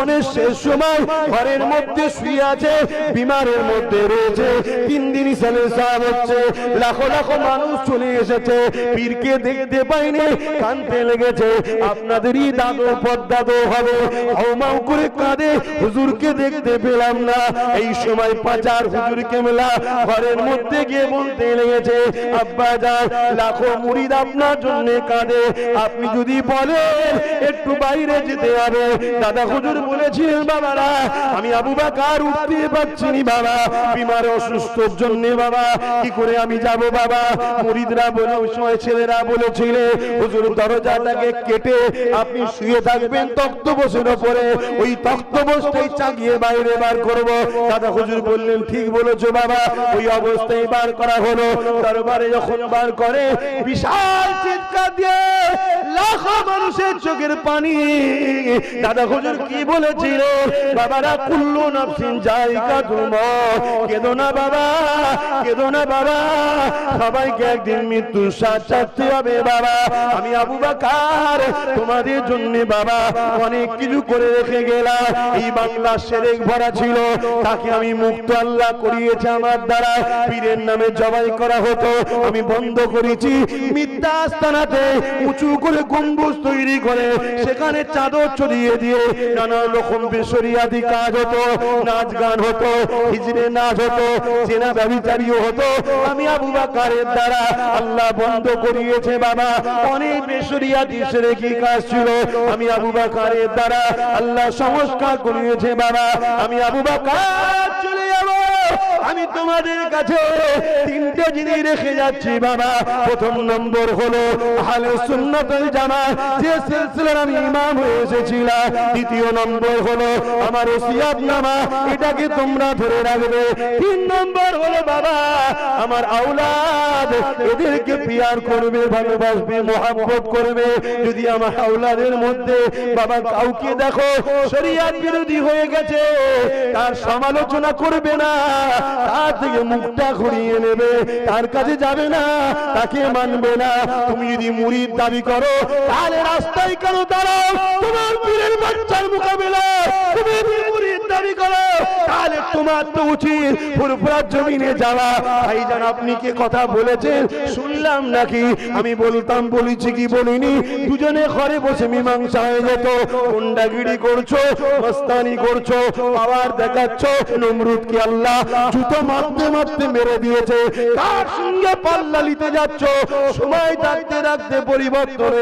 জীবনের শেষ সময় ঘরের মধ্যে শুয়ে আছে বিমারের মধ্যে রয়েছে, তিন দিন সালে সাহেব হচ্ছে, লাখো লাখো মানুষ চলে এসেছে, পীরকে দেখতে পাইনি, কানতে লেগেছে, আপনাদেরই দাদু পদ্মাদো হবে, হাউমাউ করে কাঁদে, হুজুরকে দেখতে পেলাম না, এই সময় পাচার হুজুরকে মেলা ঘরের মধ্যে গিয়ে বলতে লেগেছে, আব্বা যান, লাখো মুরিদ আপনার জন্য কাঁদে, আপনি যদি বলেন, একটু বাইরে যেতে হবে, দাদা হুজুর বলেছিলেন, বাবারা, আমি আবু বাকার উঠতে পারছি নি, বাবা। বিমার অসুস্থর জন্য, বাবা। কি করে আমি যাব, বাবা? মুরিদরা বলে, ওই সময় ছেলেরা বলেছিলে, হুজুর দরজাটাকে কেটে আপনি শুয়ে থাকবেন তক্ত বসের ওপরে। ওই তক্ত বসটাই চাগিয়ে বাইরে বার করব। দাদা হুজুর বললেন, ঠিক বলেছ, বাবা। ওই অবস্থায় বার করা হলো। দরবারে যখন বার করে, বিশাল চিৎকার দিয়ে লাখো মানুষের চোখের পানি। দাদা হুজুর কি বলেছিল, বাবারা, কুল্লু নাফসিন জায়গা তুম কেদো না বাবা, কেদো না বাবা। সবাইকে একদিন মৃত্যু সাথ হবে, বাবা। আমি আবু বাকার, তোমাদের জন্য, বাবা, অনেক কিছু করে রেখে গেলাম। এই বাংলা সেরেক ভরা ছিল। তাকে আমি মুক্ত আল্লাহ করিয়েছে আমার দ্বারা। পীরের নামে জবাই করা হতো। আমি বন্ধ করেছি। মিথ্যা আস্তানাতে উঁচু করে গম্বুজ তৈরি করে সেখানে চাদর ছড়িয়ে দিয়ে নানা রকম বেসরিয়াদি কাজ হতো, নাচ গান হতো, হিজড়ে নাচ হতো, চেনা ব্যবচারীও হতো, আমি আবু বাকারের দ্বারা আল্লাহ বন্ধ করিয়েছে বাবা। অনেক বেসরিয়াদি সেরে কি কাজ ছিল? আমি আবু বাকারের দ্বারা আল্লাহ সংস্কার করিয়েছে বাবা। আমি আবু বাকার চলে যাব। আমি তোমাদের কাছে তিনটে জিনিস রেখে যাচ্ছি, বাবা। প্রথম নম্বর হলো আহলে সুন্নাতুল জামাত, যে সিলসিলার আমি ইমাম হয়ে এসেছিলাম। দ্বিতীয় নম্বর হলো আমার ওসিয়াত নামা, এটাকে তোমরা ধরে রাখবে। তিন নম্বর হলো, বাবা, আমার আওলাদ এদেরকে পিয়ার করবে, ভালোবাসবে মোহাম্মত করবে। যদি আমার আওলাদের মধ্যে বাবা কাউকে দেখো, শরিয়াত বিরোধী হয়ে গেছে, তার সমালোচনা করবে না। তার থেকে মুখটা ঘুরিয়ে নেবে। তার কাছে যাবে না, তাকে মানবে না। তুমি যদি মুড়ির দাবি করো, তাহলে রাস্তায় কেন দাঁড়াও? তোমার পীরের বাচ্চার মোকাবিলা তুমি দাবি করো। তাহলে তোমার তো উচিত ফুরফুরার জমিনে যাওয়া। ভাইজান আপনি কি কথা বলেছেন? শুনলাম নাকি? আমি বলতাম, বলেছি কি বলিনি? দুজনে ঘরে বসে মীমাংসা হয়ে যেত। গুন্ডাগিরি করছ, মস্তানি করছ, পাওয়ার দেখাচ্ছ, নমরুদ কি আল্লাহ জুতো মারতে মারতে মেরে দিয়েছে। কার সঙ্গে পাল্লা নিতে যাচ্ছ? সময় থাকতে রাখতে পরিবর্তন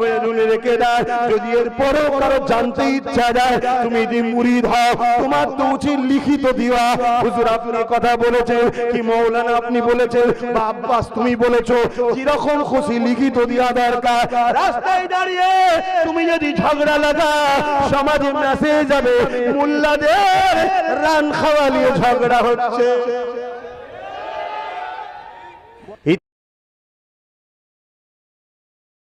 হয়ে রুলে রেখে দেয়। যদি এর পরেও কারও জানতে ইচ্ছা যায়, তুমি যদি মুড়িদ হও তোমার তো উচিত লিখিত দিওয়া। হুজুর, আপনি কথা বলেছেন, কি মৌলানা আপনি বলেছেন, বা আব্বাস তুমি বলেছ, কীরকম খুশি লিখিত দেওয়া দরকার? রাস্তায় দাঁড়িয়ে তুমি যদি ঝগড়া লাগা, সমাজে মেসেজ যাবে, মোল্লাদের রান খাওয়া নিয়ে ঝগড়া হচ্ছে।